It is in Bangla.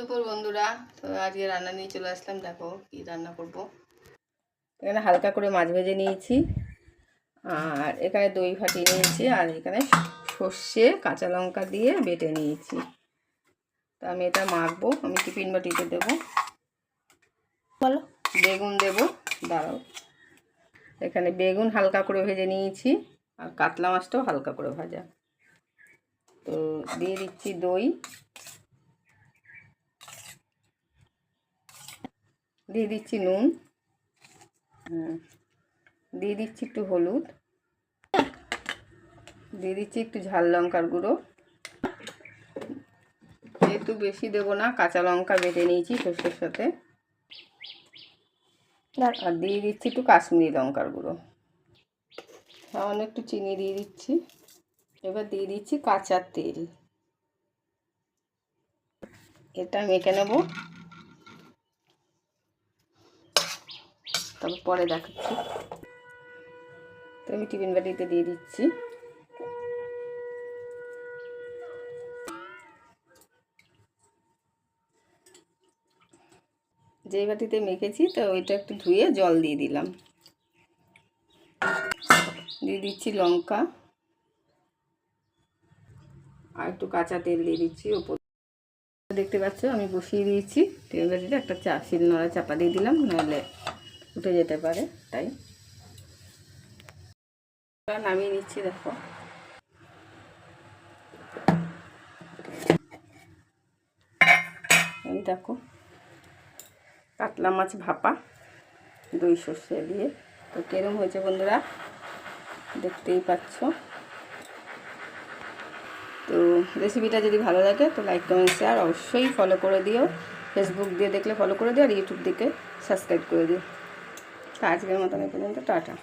দুপুর বন্ধুরা। তো আজকে রান্না নিয়ে চলে আসলাম। দেখো কি রান্না করব। এখানে হালকা করে মাছ ভেজে নিয়েছি। আর এখানে দই ফাটিয়ে নিয়েছি। আর এখানে সর্ষে কাঁচা লঙ্কা দিয়ে বেটে নিয়েছি। তো আমি এটা মাখবো। আমি টিফিন বাটিতে দেবো। বলো। বেগুন দেব। দাঁড়াও। এখানে বেগুন হালকা করে ভেজে নিয়েছি। আর কাতলা মাছটাও হালকা করে ভাজা। তো দিয়ে দিচ্ছি দই। দিয়ে দিচ্ছি নুন। দিয়ে দিচ্ছি একটু হলুদ। দিয়ে দিচ্ছি একটু ঝাল লঙ্কার গুঁড়ো। যেহেতু বেশি দেবো না কাঁচা লঙ্কা বেটে নিয়েছি সর্ষের সাথে। আর দিয়ে দিচ্ছি একটু কাশ্মীরি লঙ্কার গুঁড়ো। সামান্য একটু চিনি দিয়ে দিচ্ছি। এবার দিয়ে দিচ্ছি কাঁচা তেল। এটা মেখে নেব। তারপর পরে দেখাচ্ছি। তো আমি টিফিন বাটিতে দিয়ে দিচ্ছি। যেই বাটিতে মেখেছি, তো ওইটা একটু ধুয়ে জল দিয়ে দিলাম। দিয়ে দিচ্ছি লঙ্কা। আর একটু কাঁচা তেল দিয়ে দিচ্ছি ওপর। দেখতে পাচ্ছ, আমি বসিয়ে দিয়েছি। তেল বাটিতে একটা চা শিল নড়া চাপা দিয়ে দিলাম, নাহলে উঠে যেতে পারে, তাই? নামিয়ে নিচ্ছি, দেখো। দেখো, কাতলা মাছ ভাপা, দই সর্ষে দিয়ে। তো কেরম হয়েছে বন্ধুরা, দেখতেই পাচ্ছ। তো রেসিপিটা যদি ভালো লাগে, তো লাইক কমেন্ট শেয়ার অবশ্যই ফলো করে দিও। ফেসবুক দিয়ে দেখলে ফলো করে দিও, আর ইউটিউব দিকে সাবস্ক্রাইব করে দিও। তো আজকের মতন এই পর্যন্ত টাটা।